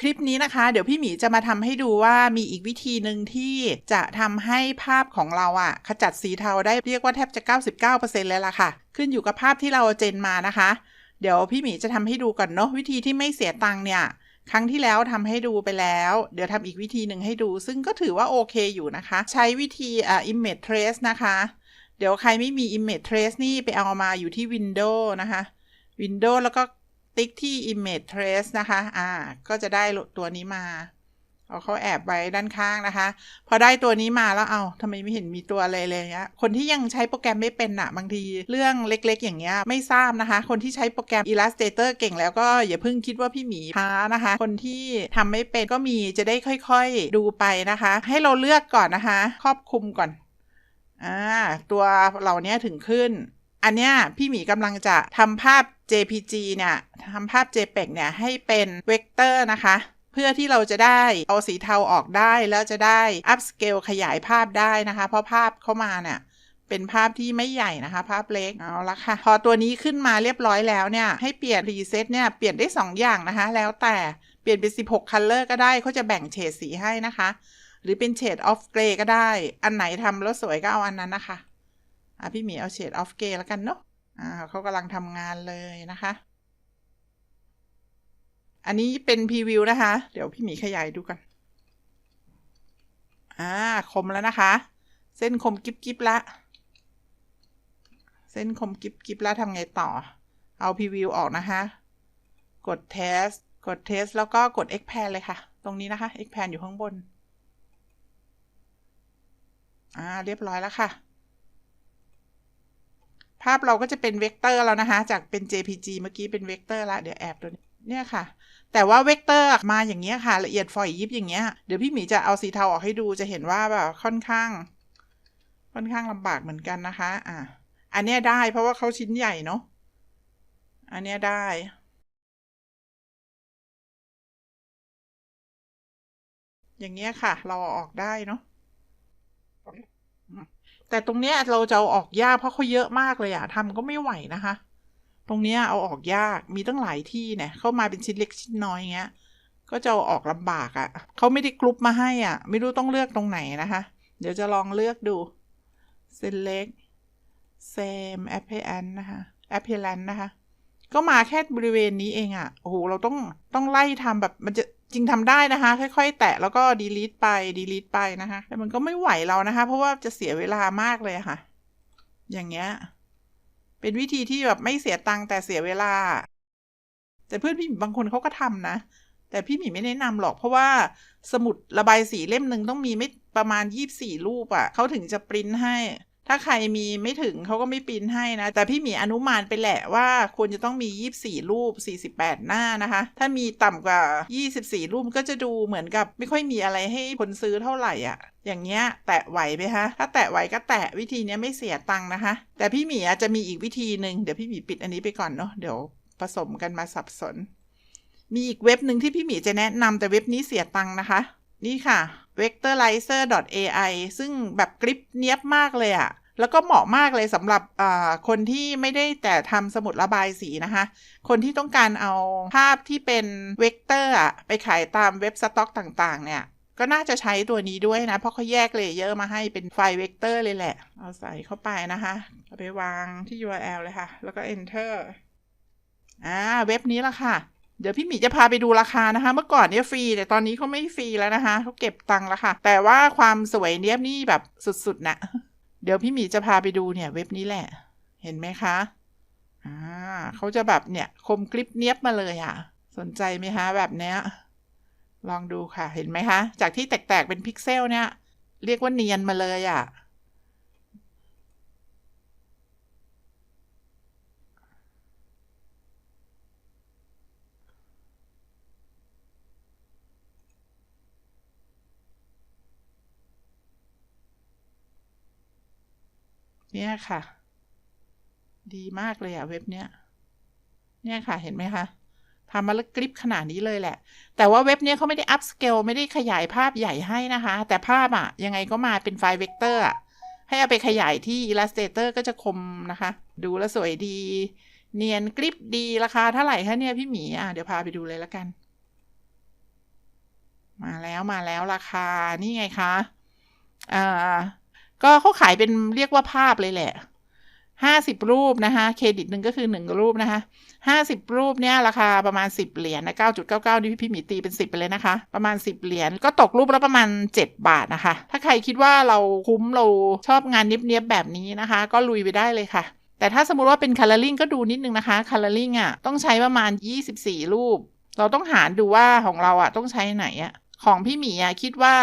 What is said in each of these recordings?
คลิปนี้นะคะ เดี๋ยวพี่หมีจะมาทำให้ดูว่ามีอีกวิธีหนึ่งที่จะทำให้ภาพของเราอะขจัดสีเทาได้เรียกว่าแทบจะ 99%เลยล่ะค่ะ ขึ้นอยู่กับภาพที่เราเจนมานะคะ เดี๋ยวพี่หมีจะทำให้ดูก่อนเนาะวิธีที่ไม่เสียตังค์เนี่ย ครั้งที่แล้วทำให้ดูไปแล้ว เดี๋ยวทำอีกวิธีหนึ่งให้ดู ซึ่งก็ถือว่าโอเคอยู่นะคะ ใช้วิธีอ่า image trace นะคะ เดี๋ยวใครไม่มี image trace นี่ไปเอามาอยู่ที่ window นะคะ window แล้วก็ ติ๊กที่ image trace นะคะ อ่า ก็จะได้ตัวนี้มา เอาเขาแอบไว้ด้านข้างนะคะ พอได้ตัวนี้มาแล้ว เอาทำไมไม่เห็นมีตัวอะไรเลยเงี้ย คนที่ยังใช้โปรแกรมไม่เป็นอะบางทีเรื่องเล็กๆ อย่างเงี้ยไม่ทราบนะคะ คนที่ใช้โปรแกรม Illustrator เก่งแล้วก็อย่าเพิ่งคิดว่าพี่หมีช้านะคะ คนที่ทำไม่เป็นก็มีจะได้ค่อยๆดูไปนะคะ ให้เราเลือกก่อนนะคะ ครอบคลุมก่อน อ่า ตัวเหล่านี้ถึงขึ้น อันเนี้ยพี่หมีกำลังจะทำภาพ JPG เนี่ยทำภาพ JPEG เนี่ยให้เป็นเวกเตอร์นะคะ เพื่อที่เราจะได้เอาสีเทาออกได้แล้วจะได้ upscale ขยายภาพได้นะคะ เพราะภาพเข้ามาเนี่ยเป็นภาพที่ไม่ใหญ่นะคะ ภาพเล็กเอาละค่ะ พอตัวนี้ขึ้นมาเรียบร้อยแล้วเนี่ย ให้เปลี่ยน reset เนี่ย เปลี่ยนได้ 2 อย่างนะคะ แล้วแต่เปลี่ยนเป็น 16 color ก็ได้เขาจะแบ่งเฉดสีให้นะคะ หรือเป็นเฉด off gray ก็ได้ อันไหนทำแล้วสวยก็เอาอันนั้นนะคะ อะพี่หมีเอาเฉด off gray แล้วกันเนาะอ่าเขากำลังทำงานเลยนะคะ อันนี้เป็นพรีวิวนะคะ เดี๋ยวพี่หมีขยายดูกันอ่าคมแล้วนะคะ เส้นคมกิบกิบละ เส้นคมกิบกิบละทำไงต่อ เอาพรีวิวออกนะคะ กดเทสกดเทสแล้วก็กด expand เลยค่ะ ตรงนี้นะคะ expand อยู่ข้างบน อ่า เรียบร้อยแล้วค่ะ ภาพเราก็จะเป็นเวกเตอร์แล้วนะคะ จากเป็น JPG เมื่อกี้เป็นเวกเตอร์ละเดี๋ยวแอบตัวนี้เนี่ยค่ะ แต่ว่าเวกเตอร์มาอย่างเงี้ยค่ะ ละเอียดฝอยยิบอย่างเงี้ย เดี๋ยวพี่หมีจะเอาสีเทาออกให้ดูจะเห็นว่าแบบค่อนข้าง ค่อนข้างลำบากเหมือนกันนะคะ อะ อันเนี้ยได้เพราะว่าเขาชิ้นใหญ่เนาะ อันเนี้ยได้อย่างเงี้ยค่ะ เราออกได้เนาะ แต่ตรงเนี้ยเราจะเอาออกยากเพราะเขาเยอะมากเลยอะทำก็ไม่ไหวนะคะ ตรงเนี้ยเอาออกยากมีตั้งหลายที่เนี่ยเข้ามาเป็นชิ้นเล็กชิ้นน้อยเงี้ย ก็จะเอาออกลำบากอะเขาไม่ได้กรุ๊ปมาให้อะ ไม่รู้ต้องเลือกตรงไหนนะคะ เดี๋ยวจะลองเลือกดู select same appearance นะคะ appearance นะคะ ก็มาแค่บริเวณนี้เองอะ่ะ โอ้โห เราต้องต้องไล่ทำแบบมันจะ จริงทำได้นะคะ ค่อย ๆ แตะแล้วก็ delete ไป delete ไปนะคะ แต่มันก็ไม่ไหวเรานะคะ เพราะว่าจะเสียเวลามากเลยค่ะ อย่างเงี้ย เป็นวิธีที่แบบไม่เสียตังค์แต่เสียเวลา แต่เพื่อนพี่หมีบางคนเขาก็ทำนะ แต่พี่หมีไม่แนะนำหรอก เพราะว่าสมุดระบายสีเล่มหนึ่งต้องมีไม่ประมาณยี่สี่รูปอะ่ะเขาถึงจะปริ้นให้ ถ้าใครมีไม่ถึงเขาก็ไม่ปิ้นให้นะ แต่พี่หมีอนุมานไปแหละว่าควรจะต้องมี 24 รูป 48 หน้านะคะ ถ้ามีต่ำกว่า 24 รูปก็จะดูเหมือนกับไม่ค่อยมีอะไรให้คนซื้อเท่าไหร่อะ อย่างเงี้ย แตะไหวไหมคะถ้าแตะไหวก็แตะวิธีนี้ไม่เสียตังค์นะคะ แต่พี่หมีอาจจะมีอีกวิธีหนึ่งเดี๋ยวพี่หมีปิดอันนี้ไปก่อนเนาะเดี๋ยวผสมกันมาสับสน มีอีกเว็บหนึ่งที่พี่หมีจะแนะนำแต่เว็บนี้เสียตังค์นะคะ นี่ค่ะ vectorizer.ai ซึ่งแบบกริปเนี้ยบมากเลยอะแล้วก็เหมาะมากเลยสำหรับคนที่ไม่ได้แต่ทำสมุดระบายสีนะคะ คนที่ต้องการเอาภาพที่เป็นเวกเตอร์อะไปขายตามเว็บสต็อกต่างๆ เนี่ย ก็น่าจะใช้ตัวนี้ด้วยนะ เพราะเขาแยกเลเยอร์มาให้เป็นไฟล์เวกเตอร์เลยแหละ เอาใส่เข้าไปนะคะเอาไปวางที่ URL เลยค่ะ แล้วก็ enter อ่าเว็บนี้ละค่ะ เดี๋ยวพี่หมีจะพาไปดูราคานะคะ เมื่อก่อนเนี่ยฟรี แต่ตอนนี้เขาไม่ฟรีแล้วนะคะเขาเก็บตังค์แล้วค่ะ แต่ว่าความสวยเนี้ยนี่แบบสุดๆนะเดี๋ยวพี่หมีจะพาไปดูเนี่ยเว็บนี้แหละ เห็นไหมคะอ่าเขาจะแบบเนี่ยคมกริปเนี้ยบมาเลยอะ่ะ สนใจไหมคะแบบเนี้ยลองดูค่ะเห็นไหมคะ จากที่แตกๆเป็นพิกเซลเนี่ย เรียกว่าเนียนมาเลยอะ่ะ เนี่ยค่ะ ดีมากเลยอะเว็บเนี้ย เนี่ยค่ะเห็นไหมคะทำมาแล้วกริปขนาดนี้เลยแหละ แต่ว่าเว็บเนี้ยเขาไม่ได้อัพสเกลไม่ได้ขยายภาพใหญ่ให้นะคะ แต่ภาพอะยังไงก็มาเป็นไฟล์เวกเตอร์อะให้เอาไปขยายที่ Illustrator ก็จะคมนะคะ ดูแลวสวยดี เนียนกริปดีราคาเท่าไหร่คะเนี่ยพี่หมีอะเดี๋ยวพาไปดูเลยละกัน มาแล้วมาแล้วราคานี่ไงคะอ่า ก็เขาขายเป็นเรียกว่าภาพเลยแหละห้าสิบรูปนะคะ เครดิตหนึ่งก็คือหนึ่งรูปนะคะห้าสิบรูปเนี่ยราคาประมาณสิบเหรียญนะเก้าจุดเก้าเก้านี่พี่หมีตีเป็นสิบไปเลยนะคะ ประมาณสิบเหรียญก็ตกรูปและประมาณเจ็ดบาทนะคะ ถ้าใครคิดว่าเราคุ้มเราชอบงานเนี้ยบๆแบบนี้นะคะ ก็ลุยไปได้เลยค่ะแต่ถ้าสมมติว่าเป็นคัลเลอร์ลิงก็ดูนิดนึงนะคะคัลเลอร์ลิงอะต้องใช้ประมาณ 24 รูป เราต้องหารดูว่าของเราอะต้องใช้ไหนอะ ของพี่หมีอะคิดว่า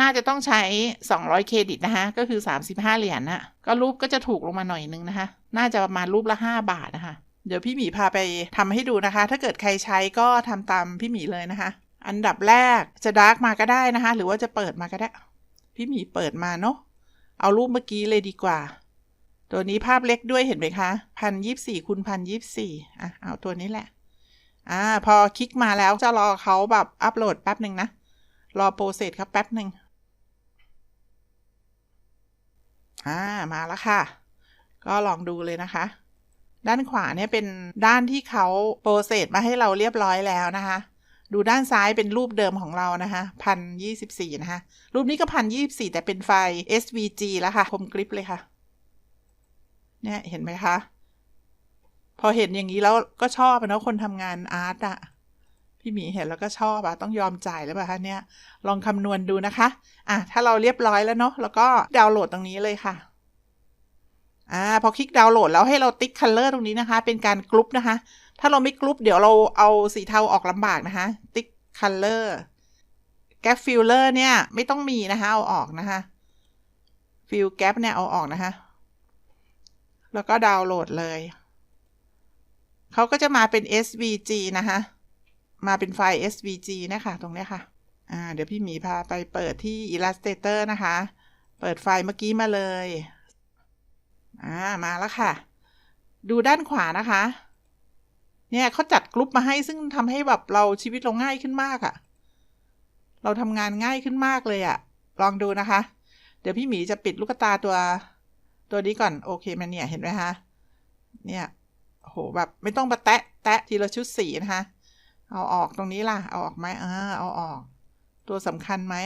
น่าจะต้องใช้ 200 เครดิตนะคะ ก็คือ 35 เหรียญนะก็รูปก็จะถูกลงมาหน่อยนึงนะคะ น่าจะประมาณรูปละ 5 บาทนะคะ เดี๋ยวพี่หมีพาไปทำให้ดูนะคะ ถ้าเกิดใครใช้ก็ทำตามพี่หมีเลยนะคะ อันดับแรกจะดาร์กมาก็ได้นะคะ หรือว่าจะเปิดมาก็ได้ พี่หมีเปิดมาเนาะ เอารูปเมื่อกี้เลยดีกว่า ตัวนี้ภาพเล็กด้วยเห็นไหมคะพันยี่สี่คูณพันยี่สี่อะ เอาตัวนี้แหละ อ่า พอคลิกมาแล้วจะรอเขาแบบอัปโหลดแป๊บหนึ่งนะ รอโปรเซสครับแป๊บหนึ่งอ่ามาแล้วค่ะ ก็ลองดูเลยนะคะ ด้านขวาเนี่ยเป็นด้านที่เขาโปรเซสมาให้เราเรียบร้อยแล้วนะคะ ดูด้านซ้ายเป็นรูปเดิมของเรานะคะพันยี่สิบสี่นะคะ รูปนี้ก็พันยี่สิบสี่แต่เป็นไฟล์ SVG แล้วค่ะคมกริปเลยค่ะ เนี่ยเห็นไหมคะ พอเห็นอย่างนี้แล้วก็ชอบนะคนทำงานอาร์ตอะ พี่หมีเห็นแล้วก็ชอบอะต้องยอมจ่ายแล้วป่ะคะเนี่ย ลองคำนวณดูนะคะ อะ ถ้าเราเรียบร้อยแล้วเนาะแล้วก็ดาวน์โหลดตรงนี้เลยค่ะอ่าพอคลิกดาวน์โหลดแล้วให้เราติ๊กคัลเลอร์ตรงนี้นะคะ เป็นการกรุ๊ปนะคะ ถ้าเราไม่กรุ๊ปเดี๋ยวเราเอาสีเทาออกลำบากนะคะ ติ๊กคัลเลอร์แกปฟิลเลอร์เนี่ย ไม่ต้องมีนะคะ เอาออกนะคะฟิลแกปเนี่ยเอาออกนะคะ แล้วก็ดาวน์โหลดเลย เขาก็จะมาเป็น SVG นะคะ มาเป็นไฟล์ SVG นะคะ ตรงนี้ค่ะ อ่า เดี๋ยวพี่หมีพาไปเปิดที่ Illustrator นะคะ เปิดไฟล์เมื่อกี้มาเลย อ่า มาแล้วค่ะ ดูด้านขวานะคะ เนี่ยเขาจัดกลุ่มมาให้ซึ่งทำให้แบบเราชีวิตเราง่ายขึ้นมากอะ่ะ เราทำงานง่ายขึ้นมากเลยอะ่ะ ลองดูนะคะ เดี๋ยวพี่หมีจะปิดลูกตาตัว ตัวนี้ก่อน โอเคมันเนี่ย เห็นไหมคะ เนี่ยโหแบบไม่ต้องมาแตะ แตะทีละชุดสีนะคะ เอาออกตรงนี้ล่ะ เอาออกไหมเออเอาออก ตัวสำคัญไหม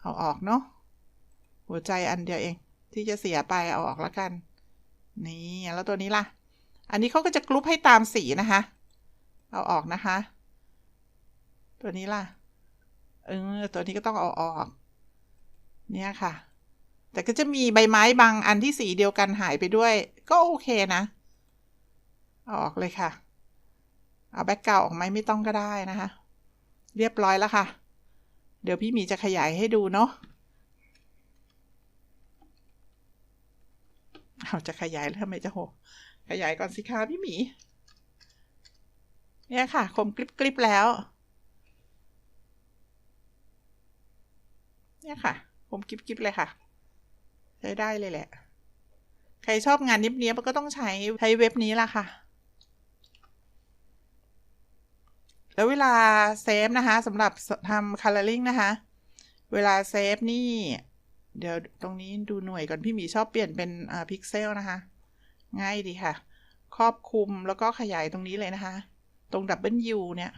เอาออกเนาะ หัวใจอันเดียวเอง ที่จะเสียไปเอาออกแล้วกัน นี่แล้วตัวนี้ล่ะ อันนี้เขาก็จะกรุ๊ปให้ตามสีนะคะ เอาออกนะคะ ตัวนี้ล่ะ เออ ตัวนี้ก็ต้องเอาออก เนี่ยค่ะ แต่ก็จะมีใบไม้บางอันที่สีเดียวกันหายไปด้วย ก็โอเคนะ ออกเลยค่ะ เอาแบ็กเก่าออกไหมไม่ต้องก็ได้นะคะ เรียบร้อยแล้วค่ะ เดี๋ยวพี่หมีจะขยายให้ดูเนาะเอาจะขยายแล้วทำไมจะโห ขยายก่อนสิคะพี่หมี เนี่ยค่ะ คมกริบกริบแล้ว เนี่ยค่ะ คมกริบกริบเลยค่ะ ใช้ได้เลยแหละ ใครชอบงานเนี้ยบๆก็ต้องใช้ใช้เว็บนี้ล่ะค่ะ แล้วเวลาเซฟนะคะสำหรับทำ coloring นะคะ เวลาเซฟนี่ เดี๋ยวตรงนี้ดูหน่วยก่อนพี่หมีชอบเปลี่ยนเป็นพิกเซลนะคะ ง่ายดีค่ะ ครอบคลุมแล้วก็ขยายตรงนี้เลยนะคะ ตรงดับเบิลยูเนี่ย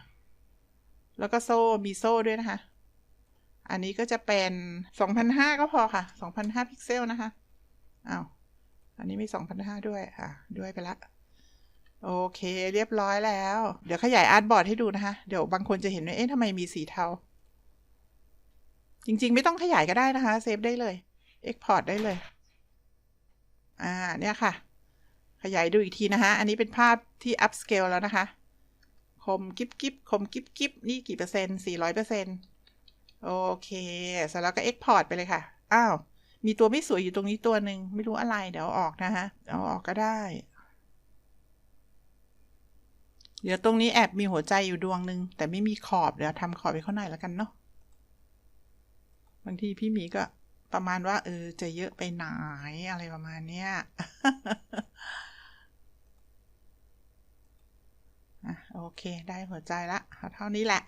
แล้วก็โซ่มีโซ่ด้วยนะคะ อันนี้ก็จะเป็น2,005ก็พอค่ะ2,005พิกเซลนะคะอ้าวอันนี้มี2,005ด้วย อะ ด้วยไปละ โอเค เรียบร้อยแล้ว เดี๋ยวขยายอาร์ตบอร์ดให้ดูนะคะ เดี๋ยวบางคนจะเห็นว่าเอ๊ะทำไมมีสีเทา จริงๆ ไม่ต้องขยายก็ได้นะคะ เซฟได้เลย Export ได้เลย อ่า เนี่ยค่ะ ขยายดูอีกทีนะคะ อันนี้เป็นภาพที่ upscale แล้วนะคะ คมกิบกิบคมกิบกิบนี่กี่เปอร์เซ็นต์สี่ร้อยเปอร์เซ็นต์โอเคเสร็จแล้วก็ Export ไปเลยค่ะ อ้าว มีตัวไม่สวยอยู่ตรงนี้ตัวหนึ่งไม่รู้อะไร เดี๋ยวอออกนะคะเอาออกก็ได้ เดี๋ยวตรงนี้แอบมีหัวใจอยู่ดวงหนึ่งแต่ไม่มีขอบ เดี๋ยวทำขอบไปข้างในแล้วกันเนาะบางทีพี่หมีก็ประมาณว่า เออ จะเยอะไปไหนอะไรประมาณเนี้ยโอเค ได้หัวใจละเอาเท่านี้แหละ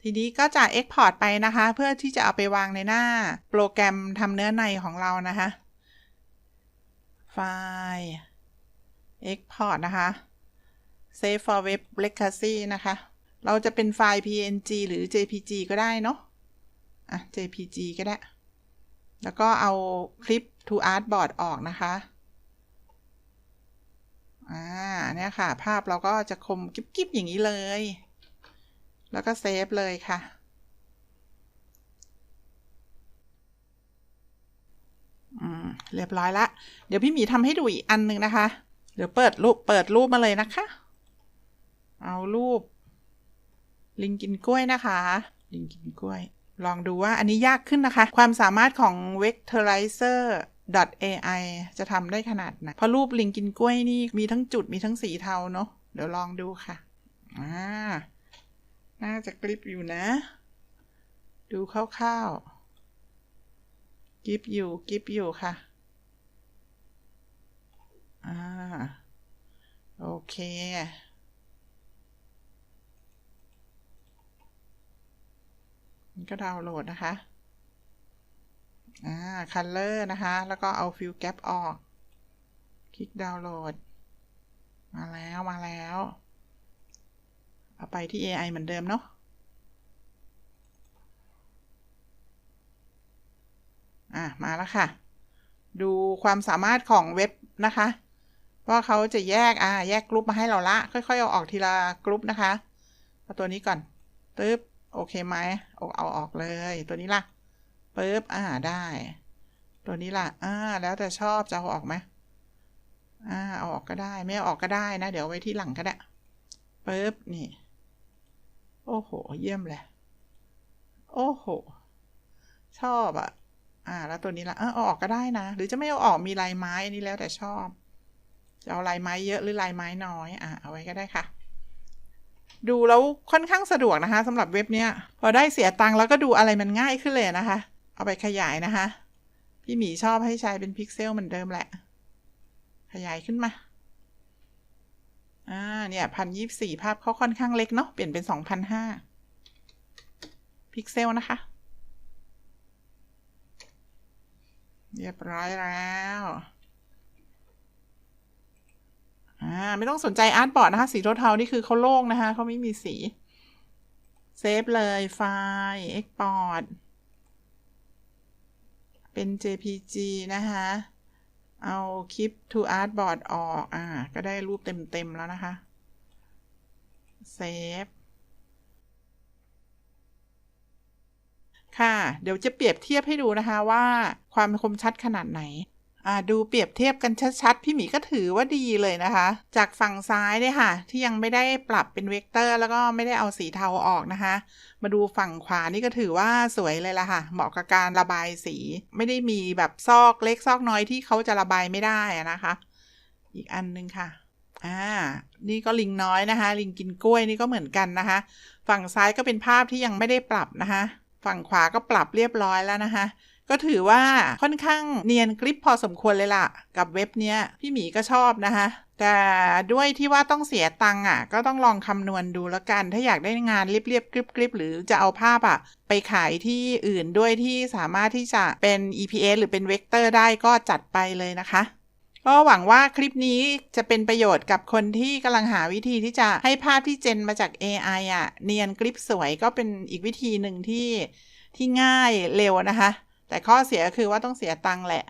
ทีนี้ก็จะ Export ไปนะคะ เพื่อที่จะเอาไปวางในหน้า โปรแกรมทำเนื้อในของเรานะคะ ไฟล์ Export นะคะ Save for Web Legacy นะคะ เราจะเป็นไฟล์ png หรือ jpg ก็ได้เนาะอะ jpg ก็ได้ แล้วก็เอาคลิป to artboard ออกนะคะ อ่า เนี่ยค่ะ ภาพเราก็จะคมกิ๊บๆ อย่างนี้เลย แล้วก็เซฟเลยค่ะอืมเรียบร้อยละ เดี๋ยวพี่หมีทำให้ดูอีกอันหนึ่งนะคะ เดี๋ยวเปิดรูป เปิดรูปมาเลยนะคะ เอารูป ลิงกินกล้วยนะคะ ลิงกินกล้วย ลองดูว่าอันนี้ยากขึ้นนะคะ ความสามารถของ vectorizer AI จะทำได้ขนาดไหนเพราะรูปลิงกินกล้วยนี่มีทั้งจุดมีทั้งสีเทาเนาะเดี๋ยวลองดูค่ะอ่าน่าจะกริบอยู่นะ ดูคร่าวๆกริบอยู่กริบอยู่ค่ะอ่าโอเค ก็ดาวน์โหลดนะคะ อ่า color นะคะ แล้วก็เอา fill gap ออก คลิกดาวน์โหลด มาแล้วมาแล้ว เอาไปที่ AI เหมือนเดิมเนาะ อะ มาแล้วค่ะ ดูความสามารถของเว็บนะคะว่าเขาจะแยก อ่า แยกกรุ๊ปมาให้เราละ ค่อยๆ เอาออกทีละกรุ๊ปนะคะ เอาตัวนี้ก่อนตึ๊บ โอเคไหมเอาเอาออกเลย ตัวนี้ล่ะปึ๊บอ่าได้ ตัวนี้ล่ะอ่าแล้วแต่ชอบจะเอาออกไหมอ่าเอาออกก็ได้ ไม่เอาออกก็ได้นะ เดี๋ยวไว้ที่หลังก็ได้ปึ๊บนี่ โอ้โห เยี่ยมเลย โอ้โห ชอบอะอ่า แล้วตัวนี้ล่ะเออเอาออกก็ได้นะ หรือจะไม่เอาออกมีลายไม้อันนี้แล้วแต่ชอบ จะเอาลายไม้เยอะหรือลายไม้น้อย อ่าเอาไว้ก็ได้ค่ะ ดูแล้วค่อนข้างสะดวกนะคะสำหรับเว็บเนี้ย พอได้เสียตังค์แล้วก็ดูอะไรมันง่ายขึ้นเลยนะคะ เอาไปขยายนะคะ พี่หมีชอบให้ใช้เป็นพิกเซลเหมือนเดิมแหละ ขยายขึ้นมาอ่าเนี่ยพันยี่สี่ภาพเขาค่อนข้างเล็กเนาะเปลี่ยนเป็นสองพันห้าพิกเซลนะคะ เรียบร้อยแล้ว อ่าไม่ต้องสนใจอาร์ตบอร์ดนะคะ สีเทาๆนี่คือเขาโล่งนะคะเขาไม่มีสี เซฟเลยไฟล์ export เป็น JPG นะคะ เอาคลิป to artboard ออก อ่า ก็ได้รูปเต็ม ๆ แล้วนะคะ เซฟค่ะ เดี๋ยวจะเปรียบเทียบให้ดูนะคะว่าความคมชัดขนาดไหน ดูเปรียบเทียบกันชัดๆ พี่หมีก็ถือว่าดีเลยนะคะ จากฝั่งซ้ายเนี่ยค่ะ ที่ยังไม่ได้ปรับเป็นเวกเตอร์ แล้วก็ไม่ได้เอาสีเทาออกนะคะ มาดูฝั่งขวานี่ก็ถือว่าสวยเลยละค่ะ เหมาะกับการระบายสี ไม่ได้มีแบบซอกเล็กซอกน้อยที่เขาจะระบายไม่ได้นะคะ อีกอันนึงค่ะอ่านี่ก็ลิงน้อยนะคะ ลิงกินกล้วยนี่ก็เหมือนกันนะคะ ฝั่งซ้ายก็เป็นภาพที่ยังไม่ได้ปรับนะคะ ฝั่งขวาก็ปรับเรียบร้อยแล้วนะคะ ก็ถือว่าค่อนข้างเนียนกริปพอสมควรเลยล่ะ กับเว็บเนี้ยพี่หมีก็ชอบนะคะแต่ด้วยที่ว่าต้องเสียตังค์อะ ก็ต้องลองคำนวณดูแล้วกัน ถ้าอยากได้งานเรียบๆกริบๆ หรือจะเอาภาพอะ ไปขายที่อื่นด้วยที่สามารถที่จะเป็น EPS หรือเป็นเวกเตอร์ได้ก็จัดไปเลยนะคะก็หวังว่าคลิปนี้จะเป็นประโยชน์กับคนที่กำลังหาวิธีที่จะให้ภาพที่เจนมาจาก AI อะ เนียนกริปสวยก็เป็นอีกวิธีหนึ่งที่ที่ง่ายเร็วนะคะ แต่ข้อเสียคือว่าต้องเสียตังค์แหละ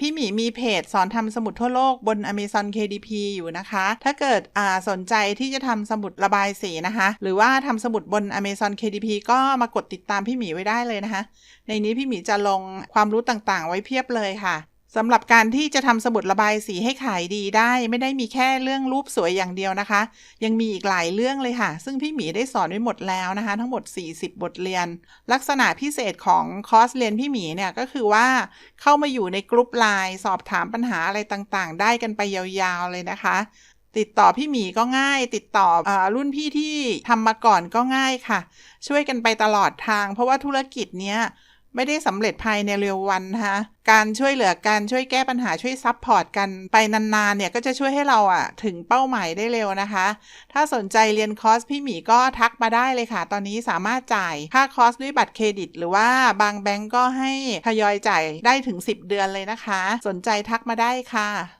พี่หมีมีเพจสอนทำสมุดทั่วโลกบน Amazon KDP อยู่นะคะ ถ้าเกิดอ่าสนใจที่จะทำสมุดระบายสีนะคะ หรือว่าทำสมุดบน Amazon KDP ก็มากดติดตามพี่หมีไว้ได้เลยนะคะ ในนี้พี่หมีจะลงความรู้ต่างๆ ไว้เพียบเลยค่ะ สำหรับการที่จะทำสมุดระบายสีให้ขายดีได้ ไม่ได้มีแค่เรื่องรูปสวยอย่างเดียวนะคะ ยังมีอีกหลายเรื่องเลยค่ะ ซึ่งพี่หมีได้สอนไว้หมดแล้วนะคะ ทั้งหมด 40 บทเรียน ลักษณะพิเศษของคอร์สเรียนพี่หมีเนี่ยก็คือว่าเข้ามาอยู่ในกลุ่มไลน์สอบถามปัญหาอะไรต่างๆ ได้กันไปยาวๆเลยนะคะ ติดต่อพี่หมีก็ง่าย ติดต่ออรุ่นพี่ที่ทำมาก่อนก็ง่ายค่ะ ช่วยกันไปตลอดทาง เพราะว่าธุรกิจเนี้ย ไม่ได้สำเร็จภายในเร็ววันนะคะการช่วยเหลือกันช่วยแก้ปัญหาช่วยซับพอร์ตกันไปนานๆเนี่ยก็จะช่วยให้เราอะถึงเป้าหมายได้เร็วนะคะ ถ้าสนใจเรียนคอร์สพี่หมีก็ทักมาได้เลยค่ะ ตอนนี้สามารถจ่ายค่าคอร์สด้วยบัตรเครดิต หรือว่าบางแบงก์ก็ให้ทยอยจ่ายได้ถึง 10 เดือนเลยนะคะ สนใจทักมาได้ค่ะ